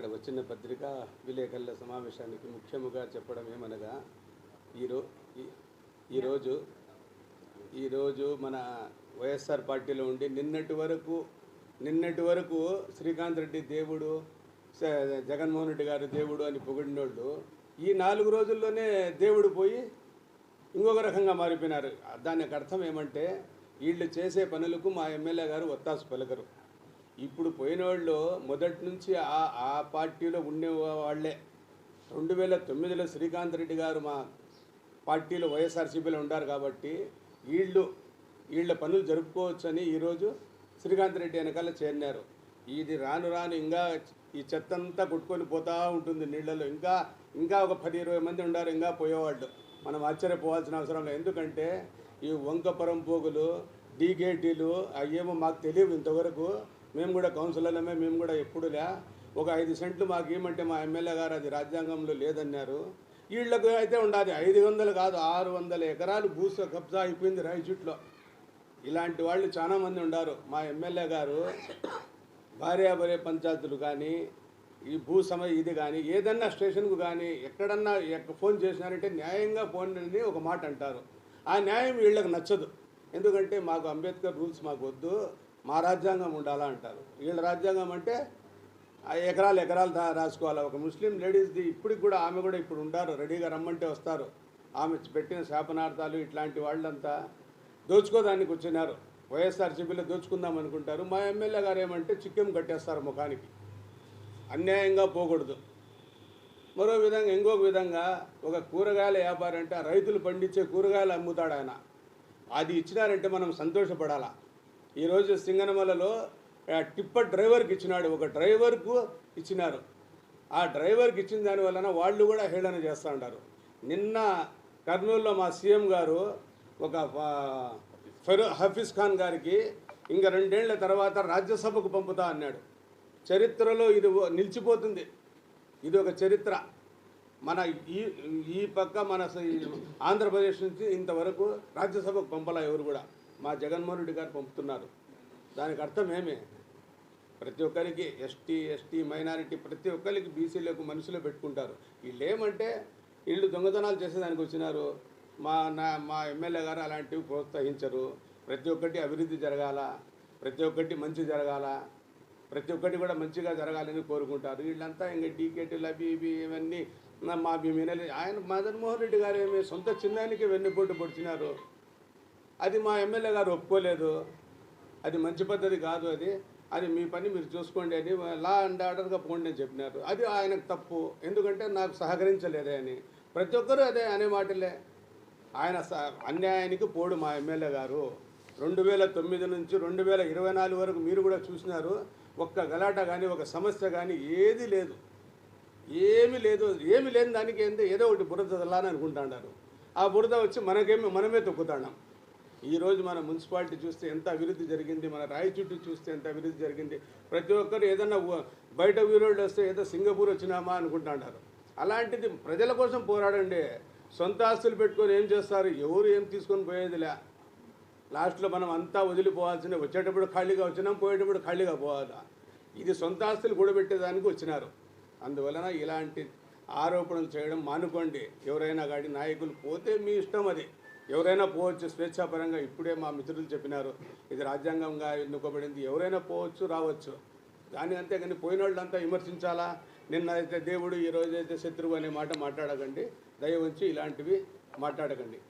ఇక్కడ వచ్చిన పత్రిక విలేకరుల సమావేశానికి ముఖ్యముగా చెప్పడం ఏమనగా ఈరో ఈ- ఈరోజు ఈరోజు మన వైఎస్ఆర్ పార్టీలో ఉండి నిన్నటి వరకు నిన్నటి వరకు శ్రీకాంత్ రెడ్డి దేవుడు జగన్మోహన్ రెడ్డి గారు దేవుడు అని పొగిడినోళ్ళు ఈ నాలుగు రోజుల్లోనే దేవుడు పోయి ఇంకొక రకంగా మారిపోయినారు. దానికి అర్థం ఏమంటే వీళ్ళు చేసే పనులకు మా ఎమ్మెల్యే గారు ఒత్తాసు పలకరు. ఇప్పుడు పోయిన వాళ్ళు మొదటి నుంచి ఆ ఆ పార్టీలో ఉండే వాళ్ళే రెండు వేల తొమ్మిదిలో శ్రీకాంత్ రెడ్డి గారు మా పార్టీలో వైఎస్ఆర్సీపీలో ఉండారు కాబట్టి వీళ్ళు వీళ్ళ పనులు జరుపుకోవచ్చని ఈరోజు శ్రీకాంత్ రెడ్డి వెనకాల చేరినారు. ఇది రాను రాను ఇంకా ఈ చెత్త అంతా కొట్టుకొని పోతూ ఉంటుంది నీళ్ళలో ఇంకా ఇంకా ఒక పది ఇరవై మంది ఉండారు ఇంకా పోయేవాళ్ళు. మనం ఆశ్చర్యపోవాల్సిన అవసరం లేదు. ఎందుకంటే ఈ వంకపురం పోగులు డీగేటీలు అయ్యేమో మాకు తెలియవు ఇంతవరకు. మేము కూడా కౌన్సిలర్లమే మేము కూడా ఎప్పుడులే. ఒక ఐదు సెంట్లు మాకు ఏమంటే మా ఎమ్మెల్యే గారు అది రాజ్యాంగంలో లేదన్నారు. వీళ్ళకు అయితే ఉండాలి ఐదు వందలు కాదు ఆరు వందల ఎకరాలు భూస కబ్జా అయిపోయింది రాయచుట్లో. ఇలాంటి వాళ్ళు చాలామంది ఉన్నారు మా ఎమ్మెల్యే గారు భార్యాభర్య పంచాయతీలు కానీ ఈ భూ సమ ఇది కానీ ఏదన్నా స్టేషన్కు కానీ ఎక్కడన్నా ఎక్కడ ఫోన్ చేసినారంటే న్యాయంగా ఫోన్ అని ఒక మాట అంటారు. ఆ న్యాయం వీళ్ళకి నచ్చదు. ఎందుకంటే మాకు అంబేద్కర్ రూల్స్ మాకు వద్దు. మా రాజ్యాంగం ఉండాలా అంటారు. వీళ్ళ రాజ్యాంగం అంటే ఆ ఎకరాలు ఎకరాలు రాసుకోవాలి. ఒక ముస్లిం లేడీస్ది ఇప్పటికి కూడా ఆమె కూడా ఇప్పుడు ఉండారు. రెడీగా రమ్మంటే వస్తారు. ఆమె పెట్టిన శాపనార్థాలు ఇట్లాంటి వాళ్ళంతా దోచుకోదానికి వచ్చినారు వైఎస్ఆర్సీపీలో దోచుకుందాం అనుకుంటారు. మా ఎమ్మెల్యే గారు ఏమంటే చిక్కెం కట్టేస్తారు ముఖానికి. అన్యాయంగా పోకూడదు. మరో విధంగా ఇంకొక విధంగా ఒక కూరగాయల వ్యాపారం అంటే రైతులు పండించే కూరగాయలు అమ్ముతాడు ఆయన. అది ఇచ్చినారంటే మనం సంతోషపడాలా? ఈరోజు సింగనమలలో టిప్పర్ డ్రైవర్కి ఇచ్చినాడు. ఒక డ్రైవర్కు ఇచ్చినారు. ఆ డ్రైవర్కి ఇచ్చిన దాని వలన వాళ్ళు కూడా హేళన చేస్తూ ఉంటారు నిన్న కర్నూలులో మా సీఎం గారు ఒక ఆ, ఫెరో హఫీజ్ ఖాన్ గారికి ఇంకా రెండేళ్ళ తర్వాత రాజ్యసభకు పంపుతా అన్నాడు. చరిత్రలో ఇది నిలిచిపోతుంది. ఇది ఒక చరిత్ర. మన ఈ ఈ పక్క మన ఈ ఆంధ్రప్రదేశ్ నుంచి ఇంతవరకు రాజ్యసభకు పంపలా ఎవరు కూడా. మా జగన్మోహన్ రెడ్డి గారు పంపుతున్నారు. దానికి అర్థం ఏమి? ప్రతి ఒక్కరికి ఎస్టీ ఎస్టీ మైనారిటీ ప్రతి ఒక్కరికి బీసీలకు మనుషులు పెట్టుకుంటారు. వీళ్ళు ఏమంటే వీళ్ళు దొంగతనాలు చేసేదానికి వచ్చినారు. మా నా మా ఎమ్మెల్యే గారు అలాంటివి ప్రోత్సహించరు. ప్రతి ఒక్కటి అభివృద్ధి జరగాల ప్రతి ఒక్కటి మంచి జరగాల ప్రతి ఒక్కటి కూడా మంచిగా జరగాలని కోరుకుంటారు. వీళ్ళంతా ఇంకా డీకేటీలు అవి ఇవి ఇవన్నీ మా వినలే ఆయన మదన్మోహన్ రెడ్డి గారు ఏమి సొంత చిన్నానికి వెన్నుపోటు పొడిచినారు. అది మా ఎమ్మెల్యే గారు ఒప్పుకోలేదు. అది మంచి పద్ధతి కాదు అది. అది మీ పని మీరు చూసుకోండి అని లా అండ్ ఆర్డర్గా పోండి అని చెప్పినారు. అది ఆయనకు తప్పు. ఎందుకంటే నాకు సహకరించలేదే అని. ప్రతి ఒక్కరూ అదే అనే మాటలే. ఆయన అన్యాయానికి పోడు మా ఎమ్మెల్యే గారు. రెండు వేల తొమ్మిది నుంచి రెండు వేల ఇరవై నాలుగు వరకు మీరు కూడా చూసినారు. ఒక్క గలాట కానీ ఒక సమస్య కానీ ఏది లేదు. ఏమీ లేదు. ఏమీ లేని దానికి ఏందో? ఏదో ఒకటి బురద చల్లాలని అనుకుంటాడారు ఆ బురద వచ్చి మనకేమి మనమే తొక్కుతాడాం. ఈరోజు మన మున్సిపాలిటీ చూస్తే ఎంత అభివృద్ధి జరిగింది మన రాయచుట్టు చూస్తే ఎంత అభివృద్ధి జరిగింది ప్రతి ఒక్కరు ఏదన్నా బయట ఊరోళ్ళు వస్తే ఏదో సింగపూర్ వచ్చినామా అనుకుంటున్నారు అలాంటిది ప్రజల కోసం పోరాడండి. సొంత ఆస్తులు పెట్టుకొని ఏం చేస్తారు? ఎవరు ఏం తీసుకొని పోయేదిలే. లాస్ట్లో మనం అంతా వదిలిపోవాల్సిందే. వచ్చేటప్పుడు ఖాళీగా వచ్చినాం పోయేటప్పుడు ఖాళీగా పోవాలా. ఇది సొంత ఆస్తులు కూడబెట్టేదానికి వచ్చినారు. అందువలన ఇలాంటి ఆరోపణలు చేయడం మానుకోండి. ఎవరైనా కానీ నాయకులు పోతే మీ ఇష్టం అది. ఎవరైనా పోవచ్చు స్వేచ్ఛాపరంగా ఇప్పుడే మా మిత్రులు చెప్పినారు ఇది రాజ్యాంగంగా ఎన్నుకోబడింది ఎవరైనా పోవచ్చు రావచ్చు. కానీ అంతేగాని పోయిన వాళ్ళంతా విమర్శించాలా? నిన్న అయితే దేవుడు ఈ అయితే శత్రువు అనే మాట మాట్లాడకండి దయ ఇలాంటివి మాట్లాడకండి.